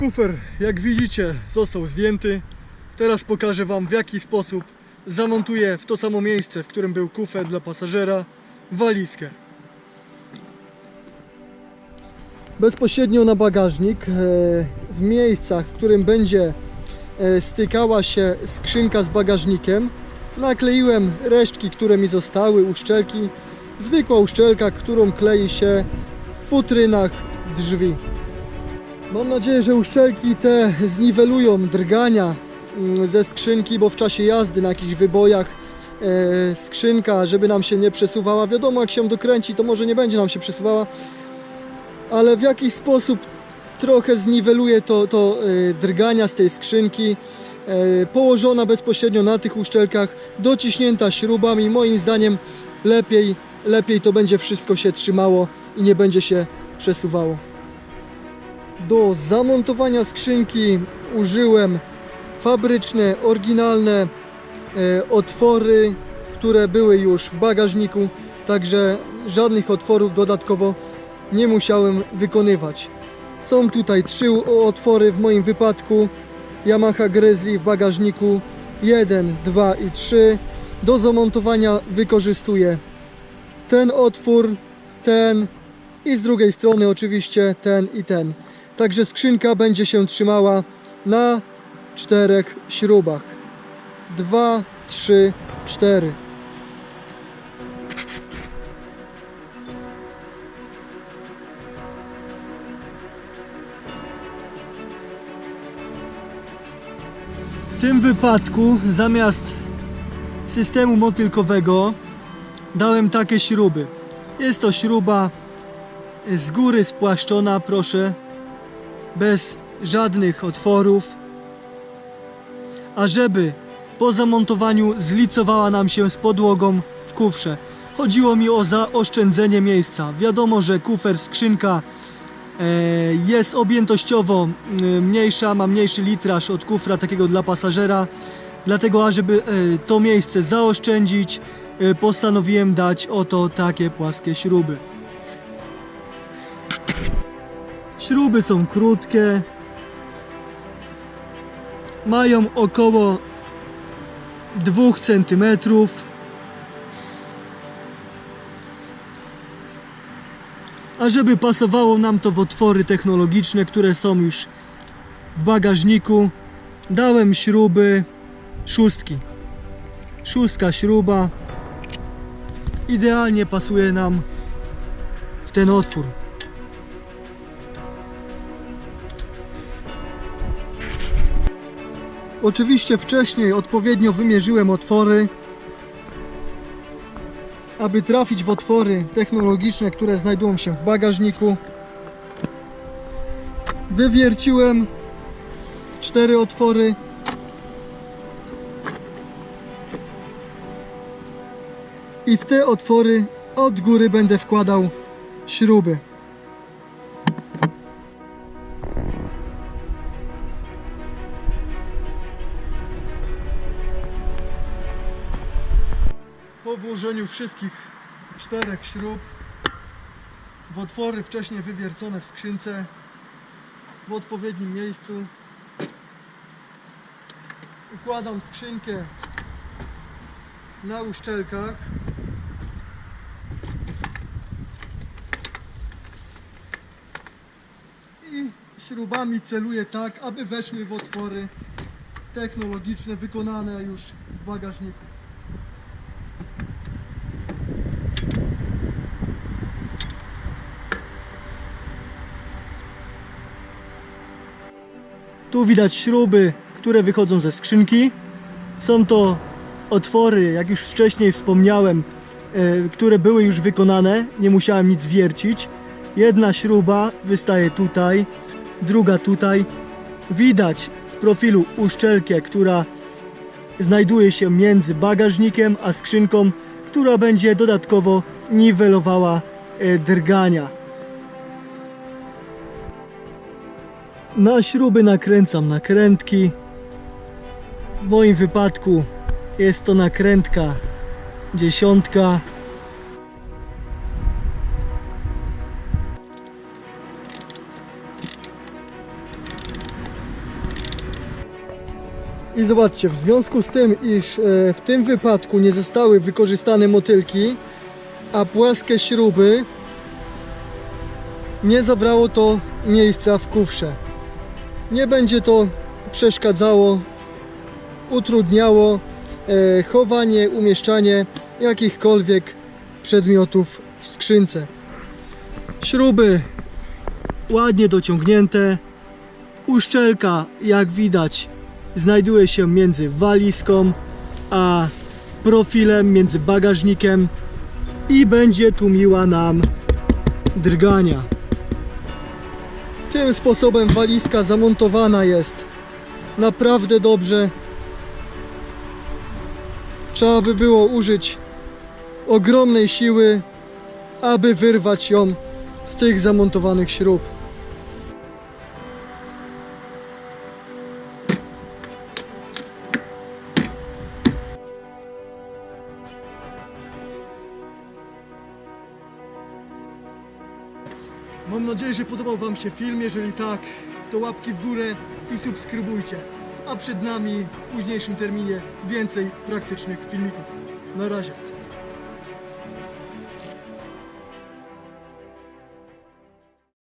Kufer, jak widzicie, został zdjęty. Teraz pokażę Wam w jaki sposób zamontuję w to samo miejsce, w którym był kufer dla pasażera, walizkę. Bezpośrednio na bagażnik, e, w miejscach, w którym będzie e, stykała się skrzynka z bagażnikiem, nakleiłem resztki, które mi zostały, uszczelki. Zwykła uszczelka, którą klei się w futrynach drzwi. Mam nadzieję, że uszczelki te zniwelują drgania mm, ze skrzynki, bo w czasie jazdy na jakichś wybojach e, skrzynka, żeby nam się nie przesuwała. Wiadomo, jak się dokręci, to może nie będzie nam się przesuwała, ale w jakiś sposób trochę zniweluje to, to e, drgania z tej skrzynki. E, położona bezpośrednio na tych uszczelkach, dociśnięta śrubami. Moim zdaniem lepiej, lepiej to będzie wszystko się trzymało i nie będzie się przesuwało. Do zamontowania skrzynki użyłem fabryczne, oryginalne e, otwory, które były już w bagażniku, także żadnych otworów dodatkowo nie musiałem wykonywać. Są tutaj trzy otwory w moim wypadku. Yamaha Grizzly w bagażniku 1, 2 i 3. Do zamontowania wykorzystuję ten otwór, ten i z drugiej strony oczywiście ten i ten. Także skrzynka będzie się trzymała na czterech śrubach. 2, 3, 4. W tym wypadku zamiast systemu motylkowego dałem takie śruby. Jest to śruba z góry spłaszczona, proszę, bez żadnych otworów. A żeby po zamontowaniu zlicowała nam się z podłogą w kufrze. Chodziło mi o zaoszczędzenie miejsca. Wiadomo, że kufer, skrzynka e, jest objętościowo m, mniejsza, ma mniejszy litraż od kufra takiego dla pasażera. Dlatego, ażeby e, to miejsce zaoszczędzić, e, postanowiłem dać oto takie płaskie śruby. Śruby są krótkie. Mają około 2 cm. A żeby pasowało nam to w otwory technologiczne, które są już w bagażniku, dałem śruby szóstki. Szóstka śruba idealnie pasuje nam w ten otwór. Oczywiście wcześniej odpowiednio wymierzyłem otwory, aby trafić w otwory technologiczne, które znajdują się w bagażniku. Wywierciłem cztery otwory. I w te otwory od góry będę wkładał śruby. Po włożeniu wszystkich czterech śrub w otwory wcześniej wywiercone w skrzynce w odpowiednim miejscu układam skrzynkę na uszczelkach i śrubami celuję tak, aby weszły w otwory technologiczne wykonane już w bagażniku. Tu widać śruby, które wychodzą ze skrzynki. Są to otwory, jak już wcześniej wspomniałem, e, które były już wykonane. Nie musiałem nic wiercić. Jedna śruba wystaje tutaj, druga tutaj. Widać w profilu uszczelkę, która znajduje się między bagażnikiem a skrzynką, która będzie dodatkowo niwelowała e, drgania. Na śruby nakręcam nakrętki. W moim wypadku jest to nakrętka dziesiątka. I zobaczcie, w związku z tym, iż e, w tym wypadku nie zostały wykorzystane motylki, a płaskie śruby, nie zabrało to miejsca w kufrze. Nie będzie to przeszkadzało, utrudniało e, chowanie, umieszczanie jakichkolwiek przedmiotów w skrzynce. Śruby ładnie dociągnięte. Uszczelka, jak widać, znajduje się między walizką a profilem, między bagażnikiem i będzie tłumiła nam drgania. Tym sposobem walizka zamontowana jest naprawdę dobrze. Trzeba by było użyć ogromnej siły, aby wyrwać ją z tych zamontowanych śrub. Mam nadzieję, że podobał Wam się film. Jeżeli tak, to łapki w górę i subskrybujcie. A przed nami w późniejszym terminie więcej praktycznych filmików. Na razie.